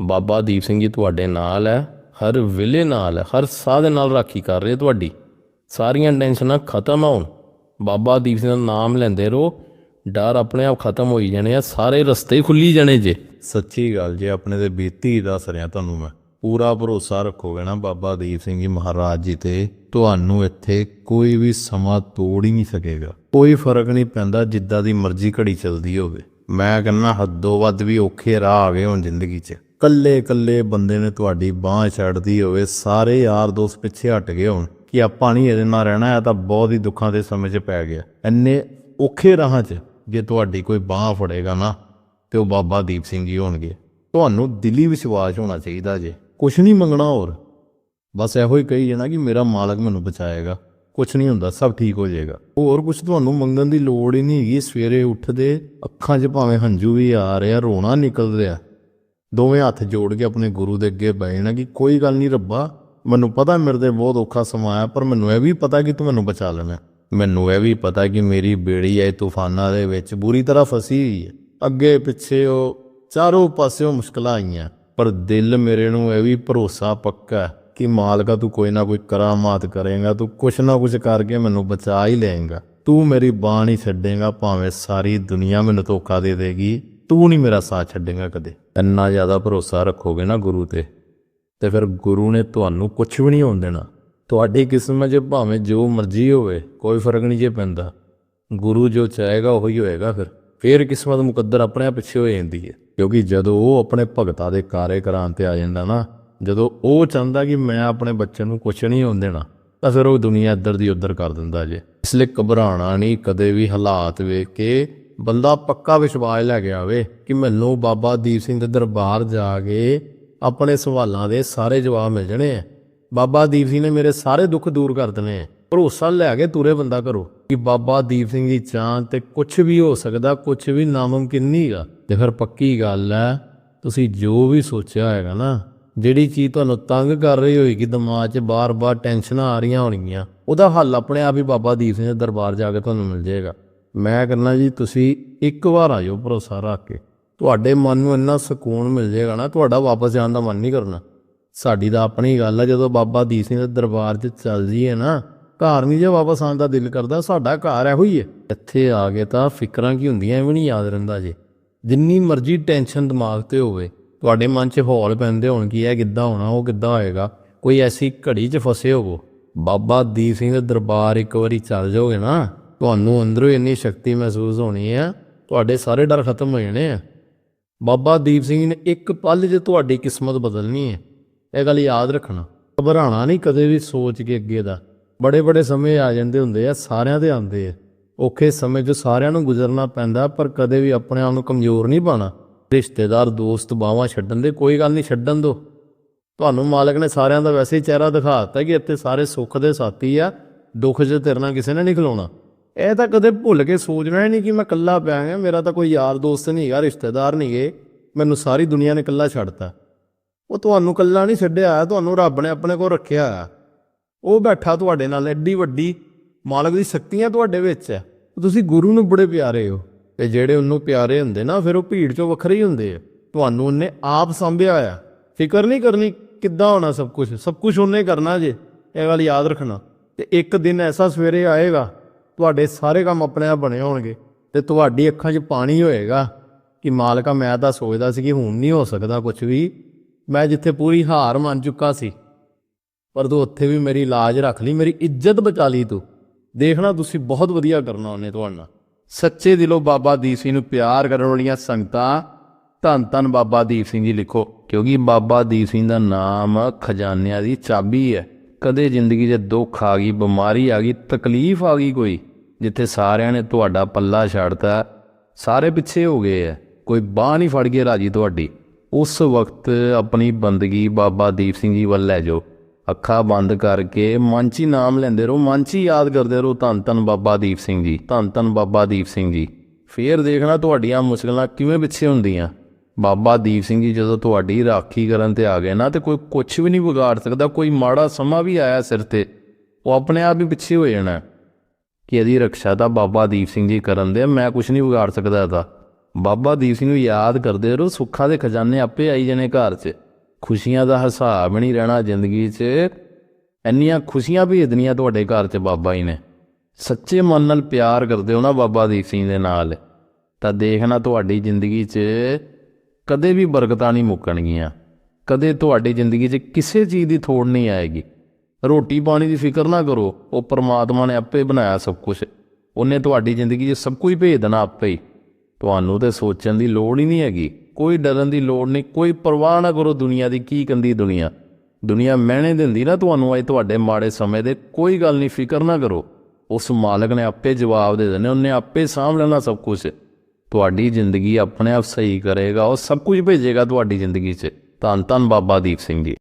ਬਾਬਾ ਦੀਪ ਸਿੰਘ ਜੀ ਤੁਹਾਡੇ ਨਾਲ ਹੈ, ਹਰ ਵੇਲੇ ਨਾਲ ਹੈ, ਹਰ ਸਾਹ ਦੇ ਨਾਲ ਰਾਖੀ ਕਰ ਰਹੇ ਤੁਹਾਡੀ। ਸਾਰੀਆਂ ਟੈਨਸ਼ਨਾਂ ਖਤਮ ਹੋਣ। ਬਾਬਾ ਦੀਪ ਸਿੰਘ ਦਾ ਨਾਮ ਲੈਂਦੇ ਰਹੋ, ਡਰ ਆਪਣੇ ਆਪ ਖਤਮ ਹੋਈ ਜਾਣੇ ਆ, ਸਾਰੇ ਰਸਤੇ ਖੁੱਲੀ ਜਾਣੇ ਜੇ। ਸੱਚੀ ਗੱਲ ਜੇ ਆਪਣੇ ਤੇ ਬੀਤੀ ਦੱਸ ਰਿਹਾ ਤੁਹਾਨੂੰ ਮੈਂ, ਪੂਰਾ ਭਰੋਸਾ ਰੱਖੋਗੇ ਨਾ ਬਾਬਾ ਦੀਪ ਸਿੰਘ ਜੀ ਮਹਾਰਾਜ ਜੀ ਤੇ, ਤੁਹਾਨੂੰ ਇੱਥੇ ਕੋਈ ਵੀ ਸਮਾਂ ਤੋੜ ਹੀ ਨਹੀਂ ਸਕੇਗਾ। ਕੋਈ ਫ਼ਰਕ ਨਹੀਂ ਪੈਂਦਾ ਜਿੱਦਾਂ ਦੀ ਮਰਜ਼ੀ ਘੜੀ ਚੱਲਦੀ ਹੋਵੇ। ਮੈਂ ਕਹਿੰਦਾ ਹੱਦੋਂ ਵੱਧ ਵੀ ਔਖੇ ਰਾਹ ਆ ਗਏ ਹੁਣ ਜ਼ਿੰਦਗੀ 'ਚ। ਕੱਲੇ ਕੱਲੇ ਬੰਦੇ ਨੇ ਤੁਹਾਡੀ ਬਾਹ ਛੱਡਦੀ ਹੋਵੇ, ਸਾਰੇ ਯਾਰ ਦੋਸਤ ਪਿੱਛੇ ਹਟ ਗਏ ਹੋਣ, ਕਿ ਆਪਾਂ ਨਹੀਂ ਇਹਦੇ ਨਾਲ ਰਹਿਣਾ, ਇਹ ਤਾਂ ਬਹੁਤ ਹੀ ਦੁੱਖਾਂ ਦੇ ਸਮੇਂ 'ਚ ਪੈ ਗਿਆ। ਇੰਨੇ ਔਖੇ ਰਾਹਾਂ 'ਚ ਜੇ ਤੁਹਾਡੀ ਕੋਈ ਬਾਹ ਫੜੇਗਾ ਨਾ, ਤੇ ਉਹ ਬਾਬਾ ਦੀਪ ਸਿੰਘ ਜੀ ਹੋਣਗੇ। ਤੁਹਾਨੂੰ ਦਿਲੀ ਵਿਸ਼ਵਾਸ ਹੋਣਾ ਚਾਹੀਦਾ ਜੇ, ਕੁਛ ਨਹੀਂ ਮੰਗਣਾ ਹੋਰ। ਬਸ ਇਹੋ ਹੀ ਕਹੀ ਜਾਣਾ ਕਿ ਮੇਰਾ ਮਾਲਕ ਮੈਨੂੰ ਬਚਾਏਗਾ, ਕੁਛ ਨਹੀਂ ਹੁੰਦਾ, ਸਭ ਠੀਕ ਹੋ ਜਾਏਗਾ। ਹੋਰ ਕੁਛ ਤੁਹਾਨੂੰ ਮੰਗਣ ਦੀ ਲੋੜ ਹੀ ਨਹੀਂ ਹੈਗੀ, ਸਵੇਰੇ ਉੱਠਦੇ ਅੱਖਾਂ 'ਚ ਭਾਵੇਂ ਹੰਝੂ ਵੀ ਆ ਰਿਹਾ, ਰੋਣਾ ਨਿਕਲ ਰਿਹਾ। ਦੋਵੇਂ ਹੱਥ ਜੋੜ ਕੇ ਆਪਣੇ ਗੁਰੂ ਦੇ ਅੱਗੇ ਬਹਿ ਜਾਣਾ ਕਿ ਕੋਈ ਗੱਲ ਨਹੀਂ ਰੱਬਾ, ਮੈਨੂੰ ਪਤਾ ਮੇਰੇ ਤੇ ਬਹੁਤ ਔਖਾ ਸਮਾਂ ਆਇਆ, ਪਰ ਮੈਨੂੰ ਇਹ ਵੀ ਪਤਾ ਕਿ ਤੂੰ ਮੈਨੂੰ ਬਚਾ ਲੈਣਾ। ਮੈਨੂੰ ਇਹ ਵੀ ਪਤਾ ਕਿ ਮੇਰੀ ਬੇੜੀ ਹੈ ਤੂਫਾਨਾਂ ਦੇ ਵਿੱਚ ਬੁਰੀ ਤਰ੍ਹਾਂ ਫਸੀ ਹੋਈ ਹੈ। ਅੱਗੇ ਪਿੱਛੇ ਉਹ ਚਾਰੋਂ ਪਾਸਿਓਂ ਮੁਸ਼ਕਲਾਂ ਆਈਆਂ, ਪਰ ਦਿਲ ਮੇਰੇ ਨੂੰ ਇਹ ਵੀ ਭਰੋਸਾ ਪੱਕਾ ਕਿ ਮਾਲਕਾ ਤੂੰ ਕੋਈ ਨਾ ਕੋਈ ਕਰਾਮਾਤ ਕਰੇਗਾ, ਤੂੰ ਕੁਛ ਨਾ ਕੁਛ ਕਰਕੇ ਮੈਨੂੰ ਬਚਾ ਹੀ ਲਏਗਾ। ਤੂੰ ਮੇਰੀ ਬਾਹ ਨਹੀਂ ਛੱਡੇਗਾ, ਭਾਵੇਂ ਸਾਰੀ ਦੁਨੀਆ ਮੈਨੂੰ ਧੋਖਾ ਦੇ ਦੇਗੀ। ਤੂੰ ਨਹੀਂ ਮੇਰਾ ਸਾਥ ਛੱਡੇਗਾ ਕਦੇ। ਇੰਨਾ ਜ਼ਿਆਦਾ ਭਰੋਸਾ ਰੱਖੋਗੇ ਨਾ ਗੁਰੂ ਤੇ ਤੇ ਫਿਰ ਗੁਰੂ ਨੇ ਤੁਹਾਨੂੰ ਕੁਝ ਵੀ ਨਹੀਂ ਹੋਣ ਦੇਣਾ। ਤੁਹਾਡੀ ਕਿਸਮਤ 'ਚ ਭਾਵੇਂ ਜੋ ਮਰਜ਼ੀ ਹੋਵੇ, ਕੋਈ ਫ਼ਰਕ ਨਹੀਂ ਜੇ ਪੈਂਦਾ। ਗੁਰੂ ਜੋ ਚਾਹੇਗਾ, ਉਹੀ ਹੋਏਗਾ ਫਿਰ। ਫਿਰ ਕਿਸਮਤ ਮੁਕੱਦਰ ਆਪਣੇ ਆਪ ਪਿੱਛੇ ਹੋ ਜਾਂਦੀ ਹੈ। ਕਿਉਂਕਿ ਜਦੋਂ ਉਹ ਆਪਣੇ ਭਗਤਾਂ ਦੇ ਕਾਰੇ ਕਰਾਂ ਤੇ ਆ ਜਾਂਦਾ ਨਾ, ਜਦੋਂ ਉਹ ਚਾਹੁੰਦਾ ਕਿ ਮੈਂ ਆਪਣੇ ਬੱਚੇ ਨੂੰ ਕੁਝ ਨਹੀਂ ਹੋਣ ਦੇਣਾ, ਤਾਂ ਫਿਰ ਉਹ ਦੁਨੀਆ ਇੱਧਰ ਦੀ ਉੱਧਰ ਕਰ ਦਿੰਦਾ ਜੇ। ਇਸ ਲਈ ਘਬਰਾਉਣਾ ਨਹੀਂ, ਕਦੇ ਵੀ ਹਾਲਾਤ ਵੇਖ ਕੇ ਬੰਦਾ ਪੱਕਾ ਵਿਸ਼ਵਾਸ ਲੈ ਕੇ ਆਵੇ ਕਿ ਮੈਨੂੰ ਬਾਬਾ ਦੀਪ ਸਿੰਘ ਦੇ ਦਰਬਾਰ ਜਾ ਕੇ ਆਪਣੇ ਸਵਾਲਾਂ ਦੇ ਸਾਰੇ ਜਵਾਬ ਮਿਲ ਜਾਣੇ ਆ। ਬਾਬਾ ਦੀਪ ਸਿੰਘ ਨੇ ਮੇਰੇ ਸਾਰੇ ਦੁੱਖ ਦੂਰ ਕਰ ਦੇਣੇ ਆ। ਭਰੋਸਾ ਲੈ ਕੇ ਤੁਰੇ ਬੰਦਾ ਕਰੋ ਕਿ ਬਾਬਾ ਦੀਪ ਸਿੰਘ ਦੀ ਚਾਂ ਤੇ ਕੁਝ ਵੀ ਹੋ ਸਕਦਾ ਕੁਝ ਵੀ ਨਾਮੁਮਕਿਨ ਨਹੀਂਗਾ ਤੇ ਫਿਰ ਪੱਕੀ ਗੱਲ ਹੈ ਤੁਸੀਂ ਜੋ ਵੀ ਸੋਚਿਆ ਹੋਏਗਾ ਨਾ, ਜਿਹੜੀ ਚੀਜ਼ ਤੁਹਾਨੂੰ ਤੰਗ ਕਰ ਰਹੀ ਹੋਏਗੀ, ਦਿਮਾਗ 'ਚ ਬਾਰ-ਬਾਰ ਟੈਨਸ਼ਨਾਂ ਆ ਰਹੀਆਂ ਹੋਣਗੀਆਂ, ਉਹਦਾ ਹੱਲ ਆਪਣੇ ਆਪ ਹੀ ਬਾਬਾ ਦੀਪ ਸਿੰਘ ਦੇ ਦਰਬਾਰ ਜਾ ਕੇ ਤੁਹਾਨੂੰ ਮਿਲ ਜਾਏਗਾ। ਮੈਂ ਕਹਿੰਦਾ ਜੀ, ਤੁਸੀਂ ਇੱਕ ਵਾਰ ਆਇਓ ਭਰੋਸਾ ਰੱਖ ਕੇ। ਤੁਹਾਡੇ ਮਨ ਨੂੰ ਇੰਨਾ ਸਕੂਨ ਮਿਲ ਜਾਏਗਾ ਨਾ, ਤੁਹਾਡਾ ਵਾਪਸ ਜਾਣ ਦਾ ਮਨ ਨਹੀਂ ਕਰਨਾ। ਸਾਡੀ ਤਾਂ ਆਪਣੀ ਗੱਲ ਹੈ ਜਦੋਂ ਬਾਬਾ ਦੀਪ ਸਿੰਘ ਦੇ ਦਰਬਾਰ 'ਚ ਚੱਲ ਜੀਏ ਨਾ, ਘਰ ਨਹੀਂ ਜੇ ਵਾਪਸ ਆਉਣ ਦਾ ਦਿਲ ਕਰਦਾ, ਸਾਡਾ ਘਰ ਇਹੋ ਹੀ ਹੈ ਇੱਥੇ ਆ ਕੇ ਤਾਂ ਫਿਕਰਾਂ ਕੀ ਹੁੰਦੀਆਂ ਐਵੇਂ ਨਹੀਂ ਯਾਦ ਰਹਿੰਦਾ ਜੇ। ਜਿੰਨੀ ਮਰਜ਼ੀ ਟੈਨਸ਼ਨ ਦਿਮਾਗ ਤੇ ਹੋਵੇ, ਤੁਹਾਡੇ ਮਨ 'ਚ ਹੌਲ ਪੈਂਦੇ ਹੋਣ ਕਿ ਇਹ ਕਿੱਦਾਂ ਹੋਣਾ, ਉਹ ਕਿੱਦਾਂ ਹੋਏਗਾ। ਕੋਈ ਐਸੀ ਘੜੀ 'ਚ ਫਸੇ ਹੋਵੋ। ਬਾਬਾ ਦੀਪ ਸਿੰਘ ਦੇ ਦਰਬਾਰ ਇੱਕ ਵਾਰੀ ਚੱਲ ਜਾਓਗੇ ਨਾ ਤੁਹਾਨੂੰ ਅੰਦਰੋਂ ਇੰਨੀ ਸ਼ਕਤੀ ਮਹਿਸੂਸ ਹੋਣੀ ਹੈ ਤੁਹਾਡੇ ਸਾਰੇ ਡਰ ਖਤਮ ਹੋ ਜਾਣੇ ਆ। ਬਾਬਾ ਦੀਪ ਸਿੰਘ ਨੇ ਇੱਕ ਪਲ 'ਚ ਤੁਹਾਡੀ ਕਿਸਮਤ ਬਦਲਣੀ ਹੈ ਇਹ ਗੱਲ ਯਾਦ ਰੱਖਣਾ। ਘਬਰਾਣਾ ਨਹੀਂ ਕਦੇ ਵੀ ਸੋਚ ਕੇ ਅੱਗੇ ਦਾ। ਬੜੇ ਬੜੇ ਸਮੇਂ ਆ ਜਾਂਦੇ ਹੁੰਦੇ ਆ, ਸਾਰਿਆਂ ਦੇ ਆਉਂਦੇ ਆ। ਔਖੇ ਸਮੇਂ 'ਚ ਸਾਰਿਆਂ ਨੂੰ ਗੁਜ਼ਰਨਾ ਪੈਂਦਾ, ਪਰ ਕਦੇ ਵੀ ਆਪਣੇ ਆਪ ਨੂੰ ਕਮਜ਼ੋਰ ਨਹੀਂ ਪਾਣਾ ਰਿਸ਼ਤੇਦਾਰ, ਦੋਸਤ ਬਾਹਾਂ ਛੱਡਣ ਦੇ ਕੋਈ ਗੱਲ ਨਹੀਂ, ਛੱਡਣ ਦੋ। ਤੁਹਾਨੂੰ ਮਾਲਕ ਨੇ ਸਾਰਿਆਂ ਦਾ ਵੈਸੇ ਹੀ ਚਿਹਰਾ ਦਿਖਾਤਾ ਕਿ ਇੱਥੇ ਸਾਰੇ ਸੁੱਖ ਦੇ ਸਾਥੀ ਆ, ਦੁੱਖ 'ਚ ਤੇਰੇ ਨਾਲ ਕਿਸੇ ਨੇ ਨਹੀਂ ਖਲੋਣਾ। ਇਹ ਤਾਂ ਕਦੇ ਭੁੱਲ ਕੇ ਸੋਚਣਾ ਹੀ ਨਹੀਂ ਕਿ ਮੈਂ ਇਕੱਲਾ ਪਿਆ ਹਾਂ। ਮੇਰਾ ਤਾਂ ਕੋਈ ਯਾਰ ਦੋਸਤ ਨਹੀਂ ਹੈਗਾ, ਰਿਸ਼ਤੇਦਾਰ ਨਹੀਂ ਗੇ। ਮੈਨੂੰ ਸਾਰੀ ਦੁਨੀਆ ਨੇ ਇਕੱਲਾ ਛੱਡਤਾ। ਉਹ ਤੁਹਾਨੂੰ ਇਕੱਲਾ ਨਹੀਂ ਛੱਡਿਆ, ਤੁਹਾਨੂੰ ਰੱਬ ਨੇ ਆਪਣੇ ਕੋਲ ਰੱਖਿਆ। ਆ ਉਹ ਬੈਠਾ ਤੁਹਾਡੇ ਨਾਲ, ਐਡੀ ਵੱਡੀ ਮਾਲਕ ਦੀ ਸ਼ਕਤੀਆਂ ਤੁਹਾਡੇ ਵਿੱਚ। ਹੈ ਤੁਸੀਂ ਗੁਰੂ ਨੂੰ ਬੜੇ ਪਿਆਰੇ ਹੋ। ਤੇ ਜਿਹੜੇ ਉਹਨੂੰ ਪਿਆਰੇ ਹੁੰਦੇ ਨਾ, ਫਿਰ ਉਹ ਭੀੜ ਚੋਂ ਵੱਖਰੇ ਹੀ ਹੁੰਦੇ ਆ। ਤੁਹਾਨੂੰ ਉਹਨੇ ਆਪ ਸੰਭਿਆ ਆ। ਫਿਕਰ ਨਹੀਂ ਕਰਨੀ ਕਿੱਦਾਂ ਹੋਣਾ ਸਭ ਕੁਝ ਸਭ ਕੁਝ ਉਹਨੇ ਕਰਨਾ ਜੇ। ਇਹ ਗੱਲ ਯਾਦ ਰੱਖਣਾ। ਤੇ ਇੱਕ ਦਿਨ ਐਸਾ ਸਵੇਰੇ ਆਏਗਾ ਤੁਹਾਡੇ ਸਾਰੇ ਕੰਮ ਆਪਣੇ ਆਪ ਬਣੇ ਹੋਣਗੇ ਤੇ ਤੁਹਾਡੀ ਅੱਖਾਂ 'ਚ ਪਾਣੀ ਹੋਏਗਾ ਕਿ ਮਾਲਕਾ, ਮੈਂ ਤਾਂ ਸੋਚਦਾ ਸੀ ਕਿ ਹੁਣ ਨਹੀਂ ਹੋ ਸਕਦਾ ਕੁਝ ਵੀ। ਮੈਂ ਜਿੱਥੇ ਪੂਰੀ ਹਾਰ ਮੰਨ ਚੁੱਕਾ ਸੀ, ਪਰ ਤੂੰ ਉੱਥੇ ਵੀ ਮੇਰੀ ਲਾਜ ਰੱਖ ਲਈ, ਮੇਰੀ ਇੱਜ਼ਤ ਬਚਾ ਲਈ ਤੂੰ। ਦੇਖਣਾ ਤੁਸੀਂ ਬਹੁਤ ਵਧੀਆ ਕਰਨਾ ਉਹਨੇ ਤੁਹਾਡੇ ਨਾਲ। ਸੱਚੇ ਦਿਲੋਂ ਬਾਬਾ ਦੀਪ ਸਿੰਘ ਨੂੰ ਪਿਆਰ ਕਰਨ ਵਾਲੀਆਂ ਸੰਗਤਾਂ, ਧੰਨ ਧੰਨ ਬਾਬਾ ਦੀਪ ਸਿੰਘ ਜੀ ਲਿਖੋ, ਕਿਉਂਕਿ ਬਾਬਾ ਦੀਪ ਸਿੰਘ ਦਾ ਨਾਮ ਖਜ਼ਾਨਿਆਂ ਦੀ ਚਾਬੀ ਹੈ। ਕਦੇ ਜ਼ਿੰਦਗੀ 'ਚ ਦੁੱਖ ਆ ਗਈ, ਬਿਮਾਰੀ ਆ ਗਈ, ਤਕਲੀਫ ਆ ਗਈ ਕੋਈ, ਜਿੱਥੇ ਸਾਰਿਆਂ ਨੇ ਤੁਹਾਡਾ ਪੱਲਾ ਛੱਡਤਾ, ਸਾਰੇ ਪਿੱਛੇ ਹੋ ਗਏ ਆ ਕੋਈ ਬਾਹ ਨਹੀਂ ਫੜ ਕੇ ਰਾਜੀ ਤੁਹਾਡੀ। ਉਸ ਵਕਤ ਆਪਣੀ ਬੰਦਗੀ ਬਾਬਾ ਦੀਪ ਸਿੰਘ ਜੀ ਵੱਲ ਲੈ ਜਾਓ, ਅੱਖਾਂ ਬੰਦ ਕਰਕੇ ਮਨ 'ਚ ਹੀ ਨਾਮ ਲੈਂਦੇ ਰਹੋ ਮਨ 'ਚ ਹੀ ਯਾਦ ਕਰਦੇ ਰਹੋ ਧੰਨ ਧੰਨ ਬਾਬਾ ਦੀਪ ਸਿੰਘ ਜੀ, ਧੰਨ ਧੰਨ ਬਾਬਾ ਦੀਪ ਸਿੰਘ ਜੀ। ਫੇਰ ਦੇਖਣਾ ਤੁਹਾਡੀਆਂ ਮੁਸ਼ਕਲਾਂ ਕਿਵੇਂ ਪਿੱਛੇ ਹੁੰਦੀਆਂ। ਬਾਬਾ ਦੀਪ ਸਿੰਘ ਜੀ ਜਦੋਂ ਤੁਹਾਡੀ ਰਾਖੀ ਕਰਨ ਤੇ ਆ ਗਏ ਨਾ ਤੇ ਕੋਈ ਕੁਝ ਵੀ ਨਹੀਂ ਵਿਗਾੜ ਸਕਦਾ, ਕੋਈ ਮਾੜਾ ਸਮਾਂ ਵੀ ਆਇਆ ਸਿਰ ਤੇ, ਉਹ ਆਪਣੇ ਆਪ ਹੀ ਪਿੱਛੇ ਹੋ ਜਾਣਾ ਕਿ ਇਹਦੀ ਰੱਖਿਆ ਤਾਂ ਬਾਬਾ ਦੀਪ ਸਿੰਘ ਜੀ ਕਰਨ ਦੇ ਮੈਂ ਕੁਝ ਨਹੀਂ ਵਿਗਾੜ ਸਕਦਾ ਇਹਦਾ। ਬਾਬਾ ਦੀਪ ਸਿੰਘ ਨੂੰ ਯਾਦ ਕਰਦੇ ਰਹੋ, ਸੁੱਖਾਂ ਦੇ ਖਜ਼ਾਨੇ ਆਪੇ ਆਈ ਜਣੇ ਘਰ 'ਚ। ਖੁਸ਼ੀਆਂ ਦਾ ਹਿਸਾਬ ਨਹੀਂ ਰਹਿਣਾ ਜ਼ਿੰਦਗੀ 'ਚ। ਇੰਨੀਆਂ ਖੁਸ਼ੀਆਂ ਭੇਜਣੀਆਂ ਤੁਹਾਡੇ ਘਰ 'ਚ ਬਾਬਾ ਜੀ ਨੇ। ਸੱਚੇ ਮਨ ਨਾਲ ਪਿਆਰ ਕਰਦੇ ਹੋ ਨਾ ਬਾਬਾ ਦੀਪ ਸਿੰਘ ਦੇ ਨਾਲ। ਤਾਂ ਦੇਖਣਾ ਤੁਹਾਡੀ ਜ਼ਿੰਦਗੀ 'ਚ ਕਦੇ ਵੀ ਬਰਕਤਾਂ ਨਹੀਂ ਮੁੱਕਣਗੀਆਂ। ਕਦੇ ਤੁਹਾਡੀ ਜ਼ਿੰਦਗੀ 'ਚ ਕਿਸੇ ਚੀਜ਼ ਦੀ ਥੋੜ ਨਹੀਂ ਆਏਗੀ। ਰੋਟੀ ਪਾਣੀ ਦੀ ਫਿਕਰ ਨਾ ਕਰੋ, ਉਹ ਪਰਮਾਤਮਾ ਨੇ ਆਪੇ ਬਣਾਇਆ ਸਭ ਕੁਝ ਉਹਨੇ ਤੁਹਾਡੀ ਜ਼ਿੰਦਗੀ 'ਚ ਸਭ ਕੁਝ ਭੇਜ ਦੇਣਾ ਆਪੇ ਹੀ। ਤੁਹਾਨੂੰ ਤੇ ਸੋਚਣ ਦੀ ਲੋੜ ਹੀ ਨਹੀਂ ਹੈਗੀ। ਕੋਈ ਡਰਨ ਦੀ ਲੋੜ ਨਹੀਂ, ਕੋਈ ਪਰਵਾਹ ਨਾ ਕਰੋ ਦੁਨੀਆ ਦੀ ਕੀ ਕੰਦੀ ਦੁਨੀਆ। ਦੁਨੀਆ ਮਹਿਣੇ ਦਿੰਦੀ ਨਾ ਤੁਹਾਨੂੰ, ਅੱਜ ਤੁਹਾਡੇ ਮਾੜੇ ਸਮੇਂ ਦੇ ਕੋਈ ਗੱਲ ਨਹੀਂ, ਫਿਕਰ ਨਾ ਕਰੋ। ਉਸ ਮਾਲਕ ਨੇ ਆਪੇ ਜਵਾਬ ਦੇ ਦੇਣੇ, ਉਹਨੇ ਆਪੇ ਸਾਂਭ ਲੈਣਾ ਸਭ ਕੁਝ ਤੁਹਾਡੀ ਜ਼ਿੰਦਗੀ ਆਪਣੇ ਆਪ ਸਹੀ ਕਰੇਗਾ ਉਹ ਸਭ ਕੁਝ ਭੇਜੇਗਾ ਤੁਹਾਡੀ ਜ਼ਿੰਦਗੀ 'ਚ। ਧੰਨ ਧੰਨ ਬਾਬਾ ਦੀਪ ਸਿੰਘ ਜੀ।